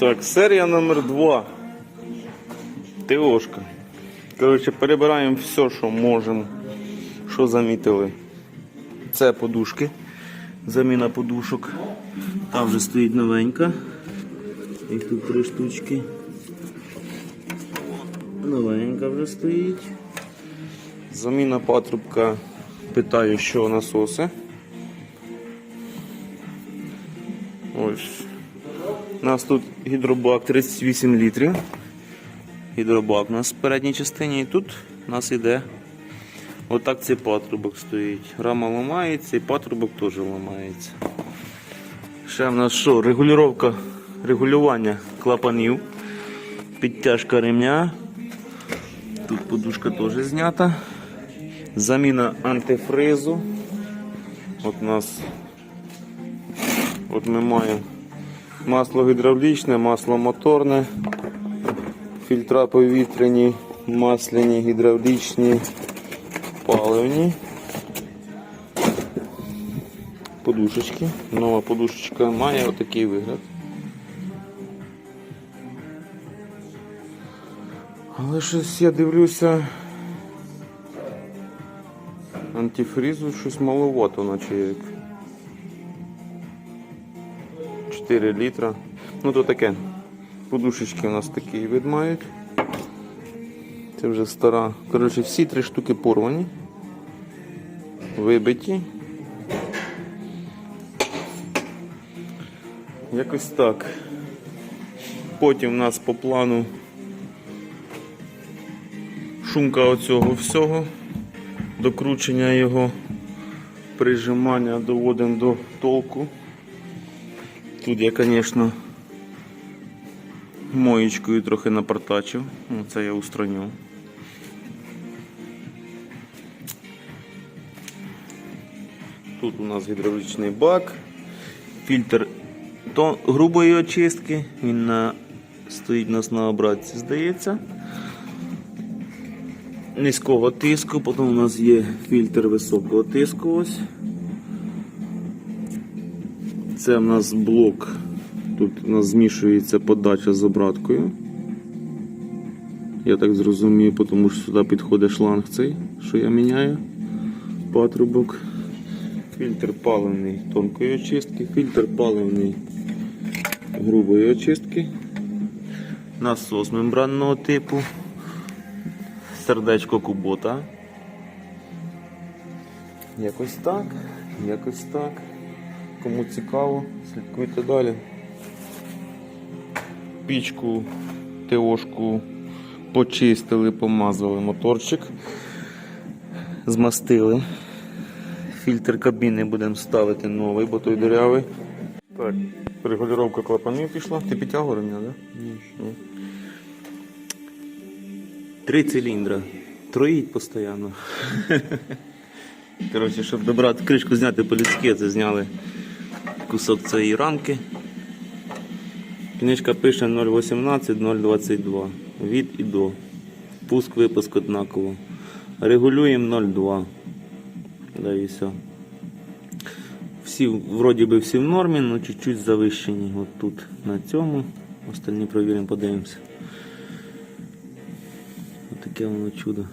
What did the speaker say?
Так, серія номер 2. ТОшка. Коротше, перебираємо все, що можемо, що замітили. Це подушки. Заміна подушок. Там вже стоїть новенька. Їх тут три штучки. Новенька вже стоїть. Заміна патрубка. Питаю, що насоси. Ось. У нас тут гідробак 38 літрів. Гідробак у нас в передній частині і тут у нас йде отак цей патрубок стоїть. Рама ламається і патрубок теж ламається. Ще в нас що? Регулювання, регулювання клапанів, підтяжка ремня. Тут подушка теж знята. Заміна антифризу. От у нас от ми маємо масло гідравлічне, масло моторне, фільтра повітряні, масляні, гідравлічні, паливні. Подушечки. Нова подушечка має отакий вигляд. Але щось я дивлюся. Антифрізу щось маловато, наче як. 4 літра. Ну то таке. Подушечки у нас такий вид мають. Це вже стара. Коротше, всі три штуки порвані. Вибиті. Якось так. Потім у нас по плану шумка оцього всього, докручення його, прижимання доводимо до толку. Тут я, звісно, моєчкою трохи напортачив. Ну, Це я устраню. Тут у нас гідравлічний бак, фільтр грубої очистки, він стоїть у нас на обратці, здається. Низького тиску, потім у нас є фільтр високого тиску. ось. Це в нас блок. Тут у нас змішується подача з обраткою. Я так зрозумію, тому що сюди підходить шланг цей, що я міняю. Патрубок. Фільтр паливний тонкої очистки, фільтр паливний грубої очистки. Насос мембранного типу. Сердечко кубота. Якось так, якось так. Кому цікаво, слідкуйте далі. Пічку, ТОшку почистили, помазали моторчик, змастили. Фільтр кабіни будемо ставити новий, бо той дырявий. Так, регулювання клапанів пішла. Ти підтягував ремня, так? Ні. Три циліндра. Троїть постійно. Коротше, щоб добрати кришку зняти по-людськи, це зняли кусок цієї рамки. Книжка пише 0,18-0,22. Від і до. Пуск випуск однаково. Регулюємо 0,2. Да і все. Всі, вроді би всі в нормі, але чуть-чуть завищені. От тут на цьому. Остальні провіримо, подивимося. Ось таке воно чудо.